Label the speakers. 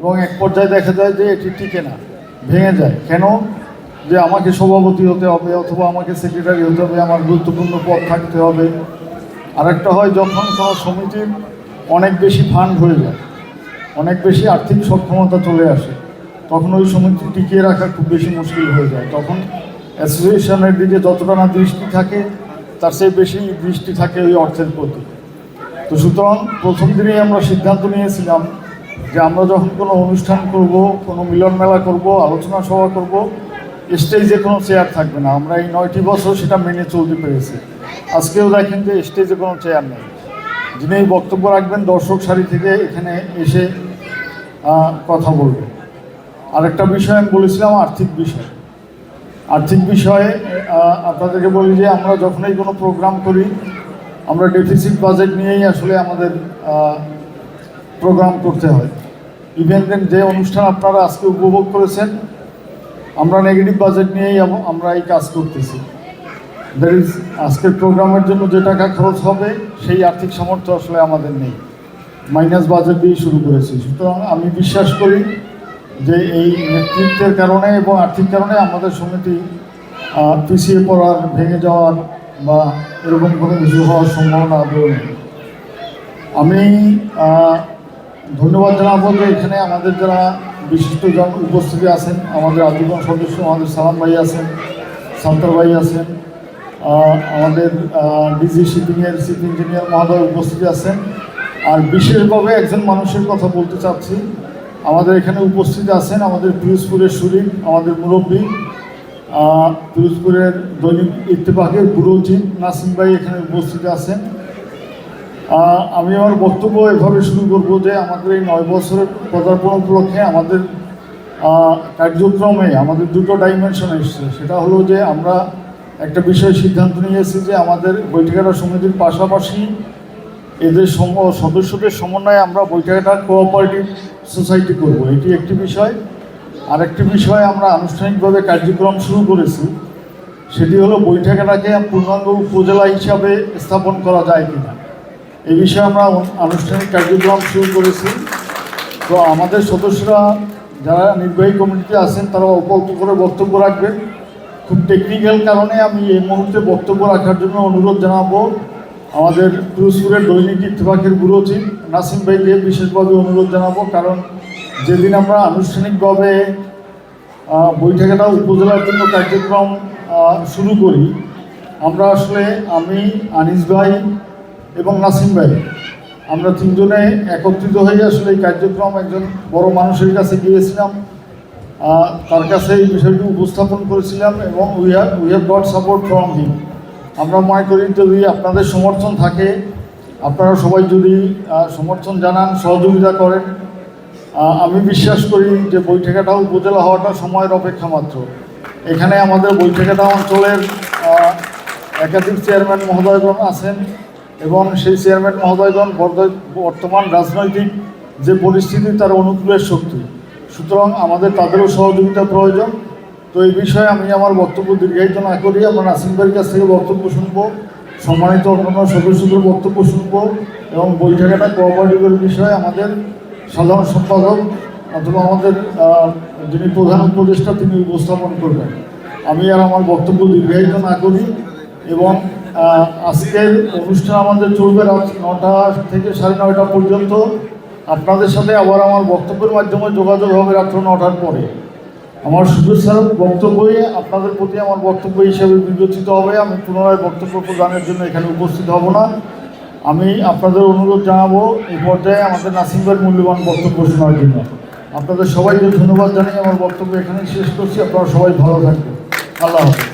Speaker 1: এবং এক পর্যায়ে দেখা যায় যে এটি টিকে না, ভেঙে যায়। কেন? যে আমাকে সভাপতি হতে হবে অথবা আমাকে সেক্রেটারি হতে হবে, আমার গুরুত্বপূর্ণ পদ থাকতে হবে। আরেকটা হয় যখন কোনো সমিতির অনেক বেশি ফান্ড হয়ে যায়, অনেক বেশি আর্থিক সক্ষমতা চলে আসে, তখন ওই সমিতি টিকিয়ে রাখা খুব বেশি মুশকিল হয়ে যায়। তখন অ্যাসোসিয়েশনের দিকে যতটা না দৃষ্টি থাকে, তার চেয়ে বেশি দৃষ্টি থাকে ওই অর্থের প্রতি। তো সুতরাং প্রথম দিনেই আমরা সিদ্ধান্ত নিয়েছিলাম যে আমরা যখন কোনো অনুষ্ঠান করব, কোনো মিলন মেলা করব, আলোচনা সভা করব স্টেজে কোনো চেয়ার থাকবে না। আমরা এই নয়টি বছর সেটা মেনে চলতে পেরেছি। আজকেও দেখেন যে স্টেজে কোনো চেয়ার নেই। যিনি এই বক্তব্য রাখবেন, দর্শক সারি থেকে এখানে এসে কথা বলবেন আরেকটা বিষয় আমি বলেছিলাম, আর্থিক বিষয়। আর্থিক বিষয়ে আপনাদেরকে বলি যে আমরা যখনই কোনো প্রোগ্রাম করি, আমরা ডেফিসিট বাজেট নিয়েই আসলে আমাদের প্রোগ্রাম করতে হয়। ইভেন দেন যে অনুষ্ঠান আপনারা আজকে উপভোগ করেছেন, আমরা নেগেটিভ বাজেট নিয়েই আম- আমরা এই কাজ করতেছি। দ্যাট ইজ আজকের প্রোগ্রামের জন্য যে টাকা খরচ হবে, সেই আর্থিক সামর্থ্য আসলে আমাদের নেই। মাইনাস বাজেট দিয়ে শুরু করেছি। সুতরাং আমি বিশ্বাস করি যে এই নেতৃত্বের কারণে এবং আর্থিক কারণে আমাদের সমিতি পিছিয়ে পড়ার, ভেঙে যাওয়ার বা এরকম কোনো কিছু হওয়ার সম্ভাবনা আদৌ আমি ধন্যবাদ জানাব যে এখানে আমাদের যারা বিশিষ্টজন উপস্থিতি আছেন, আমাদের আজীবন সদস্য আমাদের সালাম ভাই আছেন সান্তার ভাই আছেন আমাদের ডিজি শিপিংয়ের চিফ ইঞ্জিনিয়ার মহোদয় উপস্থিতি আছেন। আর বিশেষভাবে একজন মানুষের কথা বলতে চাচ্ছি, আমাদের এখানে উপস্থিত আছেন আমাদের পিরোজপুরের শরীর আমাদের মুরব্বী পিরোজপুরের দৈনিক ইত্তেফাকের বুড়োজি নাসিম ভাই এখানে উপস্থিত আছেন। আমি আমার বক্তব্য এভাবে শুরু করব যে আমাদের এই নয় বছরের পদার্পণ উপলক্ষে আমাদের কার্যক্রমে আমাদের দুটো ডাইমেনশন এসছে। সেটা হলো যে আমরা একটা বিষয় সিদ্ধান্ত নিয়েছি যে আমাদের বৈঠকেরা সমিতির পাশাপাশি এদের সদস্যদের সমন্বয়ে আমরা বৈঠকটা কোঅপারেটিভ সোসাইটি করব। এটি একটি বিষয়। আরেকটি বিষয় আমরা আনুষ্ঠানিকভাবে কার্যক্রম শুরু করেছি। সেটি হলো বৈঠকটাকে পূর্ণাঙ্গ উপজেলা হিসাবে স্থাপন করা যায় কিনা। এই বিষয়ে আমরা আনুষ্ঠানিক কার্যক্রম শুরু করেছি। তো আমাদের সদস্যরা যারা নির্বাহী কমিটিতে আছেন, তারা অল্প করে বক্তব্য রাখবেন। খুব টেকনিক্যাল কারণে আমি এই মুহূর্তে বক্তব্য রাখার জন্য অনুরোধ জানাব। আমাদের পিরোজপুরের দৈনিক ইত্তেফাকের ব্যুরো চিফ নাসিম ভাইকে বিশেষভাবে অনুরোধ জানাব। কারণ যেদিন আমরা আনুষ্ঠানিকভাবে বৈঠকেটা উপজেলার জন্য কার্যক্রম শুরু করি, আমরা আসলে আমি, আনিস ভাই এবং নাসিম ভাই, আমরা তিনজনে একত্রিত হয়ে আসলে এই কার্যক্রম একজন বড় মানুষের কাছে গিয়েছিলাম। তার কাছে এই বিষয়টি উপস্থাপন করেছিলাম এবং we have we have got support from him আমরা মনে করি যদি আপনাদের সমর্থন থাকে, আপনারা সবাই যদি সমর্থন জানান, সহযোগিতা করেন আমি বিশ্বাস করি যে বৈঠকাটা উপজেলা হওয়াটা সময়ের অপেক্ষা মাত্র। এখানে আমাদের বৈঠকাটা অঞ্চলের একাধিক চেয়ারম্যান মহোদয়গণ আছেন। এবং সেই চেয়ারম্যান মহোদয়গণ বর্তমান রাজনৈতিক যে পরিস্থিতি, তার অনুকূলের শক্তি। সুতরাং আমাদের তাদেরও সহযোগিতা প্রয়োজন। তো এই বিষয়ে আমি আমার বক্তব্য দীর্ঘায়িত না করি আমরা নাসিম কাছ থেকে বক্তব্য শুনব, সম্মানিত অন্যান্য সদস্যদের বক্তব্য শুনব এবং বৈঠকাটা কোঅপারেটিভের বিষয়ে আমাদের সাধারণ সম্পাদক অথবা আমাদের যিনি প্রধান উপদেষ্টা, তিনি উপস্থাপন করবেন। আমি আর আমার বক্তব্য দীর্ঘায়িত না করি এবং আজকের অনুষ্ঠান আমাদের চলবে রাত নটা থেকে সাড়ে নয়টা পর্যন্ত। আপনাদের সাথে আবার আমার বক্তব্যের মাধ্যমে যোগাযোগ হবে রাত্র নটার পরে। আমার শুভেচ্ছার বক্তব্যই, আপনাদের প্রতি আমার বক্তব্য হিসেবে বিবেচিত হবে। আমি পুনরায় বক্তব্য প্রদানের জন্য এখানে উপস্থিত হব না। আমি আপনাদের অনুরোধ জানাব এই পর্যায়ে আমাদের নাসিমদের মূল্যবান বক্তব্য শোনার জন্য। আপনাদের সবাইকে ধন্যবাদ জানিয়ে আমার বক্তব্য এখানেই শেষ করছি। আপনারা সবাই ভালো থাকবেন। আল্লাহ হাফেজ।